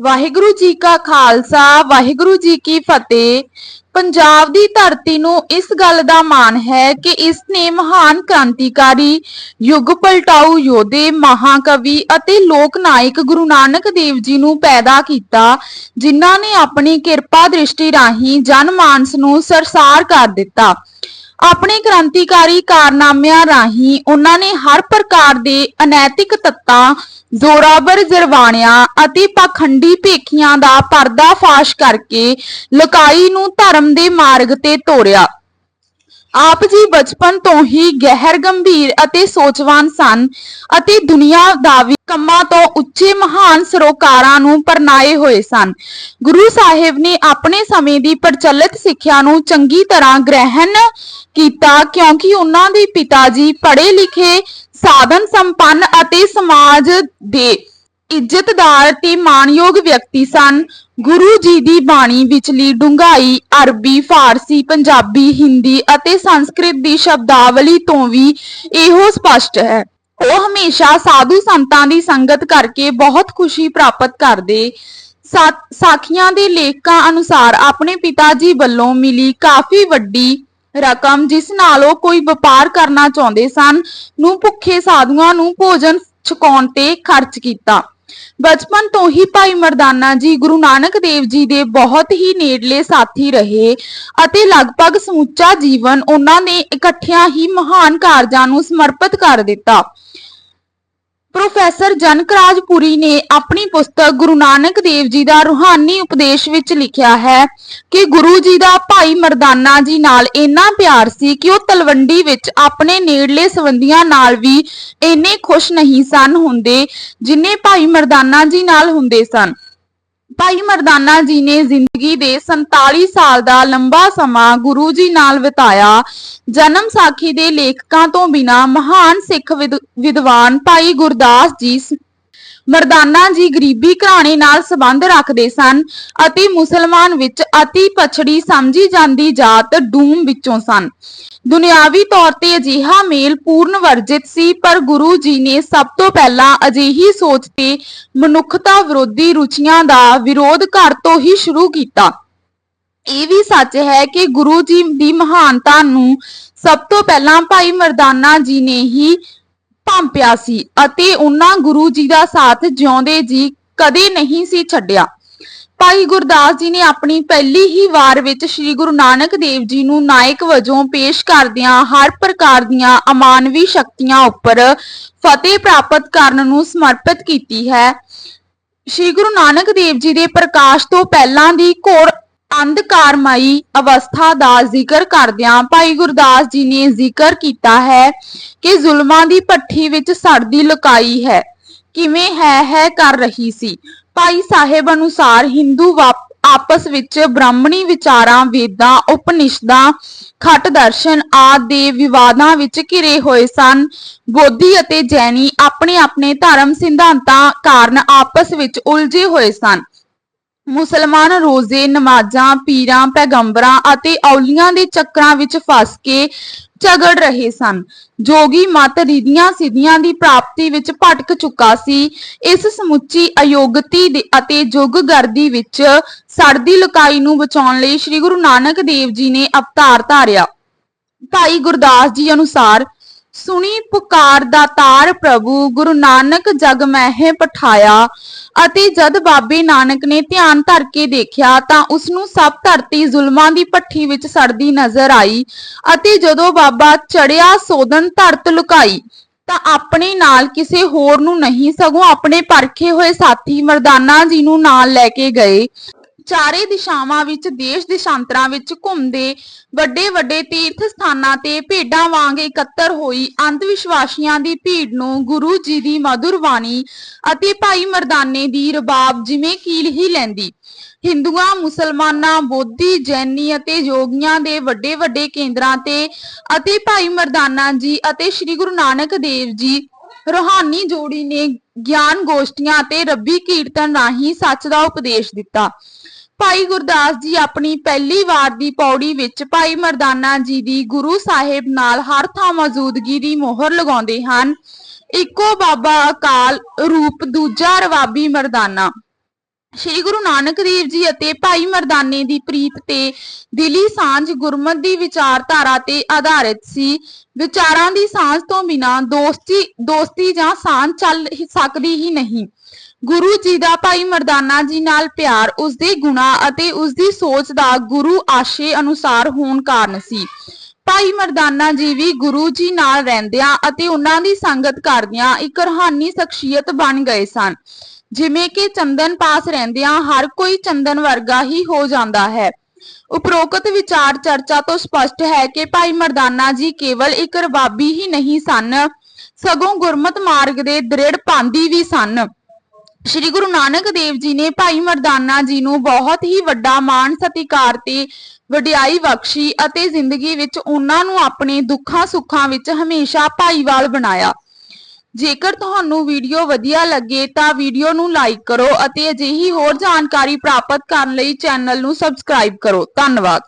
ਵਾਹਿਗੁਰੂ ਜੀ ਕਾ ਖਾਲਸਾ, ਵਾਹਿਗੁਰੂ ਜੀ ਕੀ ਫਤਿਹ। ਪੰਜਾਬ ਦੀ ਧਰਤੀ ਨੂੰ ਇਸ ਗੱਲ ਦਾ ਮਾਣ ਹੈ ਕਿ ਇਸ ਨੇ ਮਹਾਨ ਕ੍ਰਾਂਤੀਕਾਰੀ, ਯੁੱਗ ਪਲਟਾਊ ਯੋਧੇ, ਮਹਾਕਵੀ ਅਤੇ ਲੋਕ ਨਾਇਕ ਗੁਰੂ ਨਾਨਕ ਦੇਵ ਜੀ ਨੂੰ ਪੈਦਾ ਕੀਤਾ, ਜਿਨ੍ਹਾਂ ਨੇ ਆਪਣੀ ਕਿਰਪਾ ਦ੍ਰਿਸ਼ਟੀ ਰਾਹੀਂ ਜਨਮਾਨਸ ਨੂੰ ਸਰਸਾਰ ਕਰ ਦਿੱਤਾ। ਆਪਣੇ ਕ੍ਰਾਂਤੀਕਾਰੀ ਕਾਰਨਾਮਿਆਂ ਰਾਹੀਂ ਉਹਨਾਂ ਨੇ ਹਰ ਪ੍ਰਕਾਰ ਦੇ ਅਨੈਤਿਕ ਤੱਤਾਂ, ਜ਼ੋਰਾਵਰ ਜਰਵਾਣਿਆਂ ਅਤੇ ਪਾਖੰਡੀ ਭੇਖੀਆਂ ਦਾ ਪਰਦਾਫਾਸ਼ ਕਰਕੇ ਲਕਾਈ ਨੂੰ ਧਰਮ ਦੇ ਮਾਰਗ ਤੇ ਤੋਰਿਆ। ਆਪ ਜੀ ਬਚਪਨ ਤੋਂ ਹੀ ਗਹਿਰ, ਗੰਭੀਰ ਅਤੇ ਸੋਚਵਾਨ ਸਨ ਅਤੇ ਦੁਨੀਆਦਾਵੀ ਕੰਮਾਂ ਤੋਂ ਉੱਚੇ, ਮਹਾਨ ਸਰੋਕਾਰਾਂ ਨੂੰ ਪਰਨਾਏ ਹੋਏ ਸਨ। ਗੁਰੂ ਸਾਹਿਬ ਨੇ ਆਪਣੇ ਸਮੇਂ ਦੀ ਪ੍ਰਚਲਿਤ ਸਿੱਖਿਆ ਨੂੰ ਚੰਗੀ ਤਰ੍ਹਾਂ ਗ੍ਰਹਿਣ ਕੀਤਾ ਕਿਉਂਕਿ ਉਹਨਾਂ ਦੇ ਪਿਤਾ ਜੀ ਪੜ੍ਹੇ ਲਿਖੇ ਸਾਧਨ ਸੰਪੰਨ ਅਤੇ ਸਮਾਜ ਦੇ ਇੱਜ਼ਤਦਾਰ ਤੇ ਮਾਣਯੋਗ ਵਿਅਕਤੀ ਸਨ। ਗੁਰੂ ਜੀ ਦੀ ਬਾਣੀ ਵਿਚਲੀ ਡੂੰਘਾਈ ਅਰਬੀ, ਫਾਰਸੀ, ਪੰਜਾਬੀ, ਹਿੰਦੀ ਅਤੇ ਸੰਸਕ੍ਰਿਤ ਦੀ ਸ਼ਬਦਾਵਲੀ ਤੋਂ ਵੀ ਇਹੋ ਸਪਸ਼ਟ ਹੈ। ਉਹ ਹਮੇਸ਼ਾ ਸਾਧੂ ਸੰਤਾਂ ਦੀ ਸੰਗਤ ਕਰਕੇ ਬਹੁਤ ਖੁਸ਼ੀ ਪ੍ਰਾਪਤ ਕਰਦੇ। ਸਾਖੀਆਂ ਦੇ ਲੇਖਕਾਂ ਅਨੁਸਾਰ ਆਪਣੇ ਪਿਤਾ ਜੀ ਵੱਲੋਂ ਮਿਲੀ ਕਾਫੀ ਵੱਡੀ ਰਕਮ, ਜਿਸ ਨਾਲ ਉਹ ਕੋਈ ਵਪਾਰ ਕਰਨਾ ਚਾਹੁੰਦੇ ਸਨ, ਨੂੰ ਭੁੱਖੇ ਸਾਧੂਆਂ ਨੂੰ ਭੋਜਨ ਛਕਾਉਣ ਤੇ ਖਰਚ ਕੀਤਾ। ਬਚਪਨ ਤੋਂ ਹੀ ਭਾਈ ਮਰਦਾਨਾ ਜੀ ਗੁਰੂ ਨਾਨਕ ਦੇਵ ਜੀ ਦੇ ਬਹੁਤ ਹੀ ਨੇੜਲੇ ਸਾਥੀ ਰਹੇ ਅਤੇ ਲਗਭਗ ਸਮੁੱਚਾ ਜੀਵਨ ਉਹਨਾਂ ਨੇ ਇਕੱਠਿਆਂ ਹੀ ਮਹਾਨ ਕਾਰਜਾਂ ਨੂੰ ਸਮਰਪਿਤ ਕਰ ਦਿੱਤਾ। ਪ੍ਰੋਫੈਸਰ ਜਨਕਰਾਜਪੁਰੀ ਨੇ ਆਪਣੀ ਪੁਸਤਕ ਗੁਰੂ ਨਾਨਕ ਦੇਵ ਜੀ ਦਾ ਰੂਹਾਨੀ ਉਪਦੇਸ਼ ਵਿੱਚ ਲਿਖਿਆ ਹੈ ਕਿ ਗੁਰੂ ਜੀ ਦਾ ਭਾਈ ਮਰਦਾਨਾ ਜੀ ਨਾਲ ਇੰਨਾ ਪਿਆਰ ਸੀ ਕਿ ਉਹ ਤਲਵੰਡੀ ਵਿੱਚ ਆਪਣੇ ਨੇੜਲੇ ਸੰਬੰਧੀਆਂ ਨਾਲ ਵੀ ਇੰਨੇ ਖੁਸ਼ ਨਹੀਂ ਸਨ ਹੁੰਦੇ ਜਿੰਨੇ ਭਾਈ ਮਰਦਾਨਾ ਜੀ ਨਾਲ ਹੁੰਦੇ ਸਨ। ਭਾਈ ਮਰਦਾਨਾ ਜੀ ਨੇ ਜ਼ਿੰਦਗੀ ਦੇ 47 ਸਾਲ ਦਾ ਲੰਬਾ ਸਮਾਂ ਗੁਰੂ ਜੀ ਨਾਲ ਬਿਤਾਇਆ। ਜਨਮ ਸਾਖੀ ਦੇ ਲੇਖਕਾਂ ਤੋਂ ਬਿਨਾ ਮਹਾਨ ਸਿੱਖ ਵਿਦ- ਵਿਦਵਾਨ ਭਾਈ ਗੁਰਦਾਸ ਜੀ ਮਰਦਾਨਾ ਜੀ ਗਰੀਬੀ ਘਰਾਣੇ ਨਾਲ ਸੰਬੰਧ ਰੱਖਦੇ ਸਨ ਅਤੇ ਮੁਸਲਮਾਨ ਵਿੱਚ ਅਤੀ ਪਛੜੀ ਸਮਝੀ ਜਾਂਦੀ ਜਾਤ ਡੂਮ ਵਿੱਚੋਂ ਸਨ। ਦੁਨਿਆਵੀ ਤੌਰ ਤੇ ਅਜਿਹਾ ਮੇਲ ਪੂਰਨ ਵਰਜਿਤ ਸੀ, ਪਰ ਗੁਰੂ ਜੀ ਨੇ ਸਭ ਤੋਂ ਪਹਿਲਾਂ ਅਜਿਹੀ ਸੋਚ ਤੇ ਮਨੁੱਖਤਾ ਵਿਰੋਧੀ ਰੁਚੀਆਂ ਦਾ ਵਿਰੋਧ ਘਰ ਤੋਂ ਹੀ ਸ਼ੁਰੂ ਕੀਤਾ। ਇਹ ਵੀ ਸੱਚ ਹੈ ਕਿ ਗੁਰੂ ਜੀ ਦੀ ਮਹਾਨਤਾ ਨੂੰ ਸਭ ਤੋਂ ਪਹਿਲਾਂ ਭਾਈ ਮਰਦਾਨਾ ਜੀ ਨੇ ਹੀ ਭਾਂਪਿਆ ਸੀ ਅਤੇ ਉਹਨਾਂ ਗੁਰੂ ਜੀ ਦਾ ਸਾਥ ਜਿਉਂਦੇ ਜੀ ਕਦੇ ਨਹੀਂ ਸੀ ਛੱਡਿਆ। ਭਾਈ ਗੁਰਦਾਸ ਜੀ ਨੇ ਆਪਣੀ ਪਹਿਲੀ ਹੀ ਵਾਰ ਵਿੱਚ ਸ੍ਰੀ ਗੁਰੂ ਨਾਨਕ ਦੇਵ ਜੀ ਨੂੰ ਨਾਇਕ ਵਜੋਂ ਪੇਸ਼ ਕਰਦਿਆਂ ਹਰ ਪ੍ਰਕਾਰ ਦੀਆਂ ਅਮਾਨਵੀ ਸ਼ਕਤੀਆਂ ਉੱਪਰ ਫਤਿਹ ਪ੍ਰਾਪਤ ਕਰਨ ਨੂੰ ਸਮਰਪਿਤ ਕੀਤੀ ਹੈ। ਸ਼੍ਰੀ ਗੁਰੂ ਨਾਨਕ ਦੇਵ ਜੀ ਦੇ ਪ੍ਰਕਾਸ਼ ਤੋਂ ਪਹਿਲਾਂ ਦੀ ਘੋਰ ਅੰਧਕਾਰਮਈ ਅਵਸਥਾ ਦਾ ਜ਼ਿਕਰ ਕਰਦਿਆਂ ਭਾਈ ਗੁਰਦਾਸ ਜੀ ਨੇ ਜ਼ਿਕਰ ਕੀਤਾ ਹੈ ਕਿ ਜ਼ੁਲਮਾਂ ਦੀ ਭੱਠੀ ਵਿੱਚ ਸੜਦੀ ਲੁਕਾਈ ਹੈ। ਕਿਵੇਂ ਹੈ ਹੈ ਕਰ ਰਹੀ ਸੀ। ਭਾਈ ਸਾਹਿਬ ਅਨੁਸਾਰ ਹਿੰਦੂ ਆਪਸ ਵਿੱਚ ਬ੍ਰਾਹਮਣੀ ਵਿਚਾਰਾਂ, ਵੇਦਾਂ, ਉਪਨਿਸ਼ਦਾਂ, ਖੱਟ ਦਰਸ਼ਨ ਆਦਿ ਦੇ ਵਿਵਾਦਾਂ ਵਿੱਚ ਘਿਰੇ ਹੋਏ ਸਨ। ਬੋਧੀ ਅਤੇ ਜੈਨੀ ਆਪਣੇ ਆਪਣੇ ਧਰਮ ਸਿਧਾਂਤਾਂ ਕਾਰਨ ਆਪਸ ਵਿੱਚ ਉਲਝੇ ਹੋਏ ਸਨ। ਮੁਸਲਮਾਨ ਰੋਜ਼ੇ, ਨਮਾਜ਼ਾਂ, ਪੀਰਾਂ, ਪੈਗੰਬਰਾਂ ਅਤੇ ਔਲੀਆਂ ਦੇ ਚੱਕਰਾਂ ਵਿੱਚ ਫਸ ਕੇ ਝਗੜ ਰਹੇ ਸਨ। ਜੋਗੀ ਮਤ ਰਿਧੀਆਂ ਸਿੱਧੀਆਂ ਦੀ ਪ੍ਰਾਪਤੀ ਵਿੱਚ ਭਟਕ ਚੁੱਕਾ ਸੀ। ਇਸ ਸਮੁੱਚੀ ਅਯੋਗਤੀ ਦੇ ਅਤੇ ਜੁਗਗਰਦੀ ਵਿੱਚ ਸੜਦੀ ਲੁਕਾਈ ਨੂੰ ਬਚਾਉਣ ਲਈ ਸ੍ਰੀ ਗੁਰੂ ਨਾਨਕ ਦੇਵ ਜੀ ਨੇ ਅਵਤਾਰ ਧਾਰਿਆ। ਭਾਈ ਗੁਰਦਾਸ ਜੀ ਅਨੁਸਾਰ ਸੁਣੀ ਪੁਕਾਰ ਦਾਤਾਰ ਪ੍ਰਭੂ, ਗੁਰੂ ਨਾਨਕ ਜਗ ਮਹਿ ਪਠਾਇਆ। ਅਤੇ ਜਦ ਬਾਬੇ ਨਾਨਕ ਨੇ ਧਿਆਨ ਧਰ ਕੇ ਦੇਖਿਆ, ਤਾਂ ਉਸ ਨੂੰ ਸਭ ਧਰਤੀ ਜ਼ੁਲਮਾਂ ਦੀ ਭੱਠੀ ਵਿੱਚ ਸੜਦੀ ਨਜ਼ਰ ਆਈ ਅਤੇ ਜਦੋਂ ਬਾਬਾ ਚੜਿਆ ਸੋਧਨ ਧਰਤ ਲੁਕਾਈ, ਤਾਂ ਆਪਣੇ ਨਾਲ ਕਿਸੇ ਹੋਰ ਨੂੰ ਨਹੀਂ, ਸਗੋਂ ਆਪਣੇ ਪਰਖੇ ਹੋਏ ਸਾਥੀ ਮਰਦਾਨਾ ਜੀ ਨੂੰ ਨਾਲ ਲੈ ਕੇ ਗਏ। ਚਾਰੇ ਦਿਸ਼ਾਵਾਂ ਵਿੱਚ, ਦੇਸ਼ ਦਿਸ਼ਾਂਤਰਾਂ ਵਿੱਚ ਘੁੰਮਦੇ ਵੱਡੇ ਵੱਡੇ ਤੀਰਥ ਸਥਾਨਾਂ ਤੇ ਭੇਡਾਂ ਵਾਂਗ ਇਕੱਤਰ ਹੋਈ ਅੰਧ ਵਿਸ਼ਵਾਸੀਆਂ ਦੀ ਭੀੜ ਨੂੰ ਗੁਰੂ ਜੀ ਦੀ ਮధుਰ ਬਾਣੀ ਅਤੇ ਭਾਈ ਮਰਦਾਨੇ ਦੀ ਰਬਾਬ ਜਿਵੇਂ ਕੀਲ ਹੀ ਲੈਂਦੀ। ਹਿੰਦੂਆਂ, ਮੁਸਲਮਾਨਾਂ, ਬੋਧੀ, ਜੈਨੀ ਅਤੇ ਯੋਗੀਆਂ ਦੇ ਵੱਡੇ ਵੱਡੇ ਕੇਂਦਰਾਂ ਤੇ ਅਤੇ ਭਾਈ ਮਰਦਾਨਾ ਜੀ ਅਤੇ ਸ੍ਰੀ ਗੁਰੂ ਨਾਨਕ ਦੇਵ ਜੀ ਰੋਹਾਨੀ ਜੋੜੀ ਨੇ ਗਿਆਨ ਗੋਸ਼ਟੀਆਂ ਅਤੇ ਰੱਬੀ ਕੀਰਤਨ ਰਾਹੀਂ ਸੱਚ ਦਾ ਉਪਦੇਸ਼ ਦਿੱਤਾ। ਭਾਈ ਗੁਰਦਾਸ ਜੀ ਆਪਣੀ ਪਹਿਲੀ ਵਾਰ ਦੀ ਪੌੜੀ ਵਿੱਚ ਭਾਈ ਮਰਦਾਨਾ ਜੀ ਦੀ ਗੁਰੂ ਸਾਹਿਬ ਨਾਲ ਹਰ ਥਾਂ ਮੌਜੂਦਗੀ ਦੀ ਮੋਹਰ ਲਗਾਉਂਦੇ ਹਨ। ਇੱਕੋ ਬਾਬਾ ਅਕਾਲ ਰੂਪ, ਦੂਜਾ ਰਵਾਬੀ ਮਰਦਾਨਾ। ਸ੍ਰੀ ਗੁਰੂ ਨਾਨਕ ਦੇਵ ਜੀ ਅਤੇ ਭਾਈ ਮਰਦਾਨੇ ਦੀ ਪ੍ਰੀਤ ਤੇ ਦਿਲੀ ਸਾਂਝ ਗੁਰਮਤਿ ਦੀ ਵਿਚਾਰਧਾਰਾ ਤੇ ਆਧਾਰਿਤ ਸੀ। ਵਿਚਾਰਾਂ ਦੀ ਸਾਂਝ ਤੋਂ ਬਿਨਾਂ ਦੋਸਤੀ ਦੋਸਤੀ ਜਾਂ ਸਾਂਝ ਚੱਲ ਸਕਦੀ ਹੀ ਨਹੀਂ। ਗੁਰੂ ਜੀ ਦਾ ਭਾਈ ਮਰਦਾਨਾ ਜੀ ਨਾਲ ਪਿਆਰ ਉਸ ਦੇ ਗੁਣਾ ਅਤੇ ਉਸ ਦੀ ਸੋਚ ਦਾ ਗੁਰੂ ਆਸ਼ੇ ਅਨੁਸਾਰ ਹੋਣ ਕਾਰਨ ਸੀ। ਭਾਈ ਮਰਦਾਨਾ ਜੀ ਵੀ ਗੁਰੂ ਜੀ ਨਾਲ ਰਹਿੰਦਿਆਂ ਅਤੇ ਉਹਨਾਂ ਦੀ ਸੰਗਤ ਕਰਦਿਆਂ ਇੱਕ ਰੂਹਾਨੀ ਸ਼ਖਸੀਅਤ ਬਣ ਗਏ ਸਨ। ਜਿਵੇਂ ਕਿ ਚੰਦਨ ਪਾਸ ਰਹਿੰਦਿਆਂ ਹਰ ਕੋਈ ਚੰਦਨ ਵਰਗਾ ਹੀ ਹੋ ਜਾਂਦਾ ਹੈ। ਉਪਰੋਕਤ ਵਿਚਾਰ ਚਰਚਾ ਤੋਂ ਸਪਸ਼ਟ ਹੈ ਕਿ ਭਾਈ ਮਰਦਾਨਾ ਜੀ ਕੇਵਲ ਇੱਕ ਰਬਾਬੀ ਹੀ ਨਹੀਂ ਸਨ, ਸਗੋਂ ਗੁਰਮਤ ਮਾਰਗ ਦੇ ਦ੍ਰਿੜ ਪਾਂਦੀ ਵੀ ਸਨ। ਸ਼੍ਰੀ ਗੁਰੂ ਨਾਨਕ ਦੇਵ ਜੀ ਨੇ ਭਾਈ ਮਰਦਾਨਾ ਜੀ ਨੂੰ ਬਹੁਤ ਹੀ ਵੱਡਾ ਮਾਣ ਸਤਿਕਾਰ ਤੇ ਵਡਿਆਈ ਬਖਸ਼ੀ ਅਤੇ ਜ਼ਿੰਦਗੀ ਵਿੱਚ ਉਹਨਾਂ ਨੂੰ ਆਪਣੇ ਦੁੱਖਾਂ ਸੁੱਖਾਂ ਵਿੱਚ ਹਮੇਸ਼ਾ ਭਾਈਵਾਲ ਬਣਾਇਆ। ਜੇਕਰ ਤੁਹਾਨੂੰ ਵੀਡੀਓ ਵਧੀਆ ਲੱਗੇ ਤਾਂ ਵੀਡੀਓ ਨੂੰ ਲਾਈਕ ਕਰੋ ਅਤੇ ਅਜਿਹੀ ਹੋਰ ਜਾਣਕਾਰੀ ਪ੍ਰਾਪਤ ਕਰਨ ਲਈ ਚੈਨਲ ਨੂੰ ਸਬਸਕ੍ਰਾਈਬ ਕਰੋ। ਧੰਨਵਾਦ।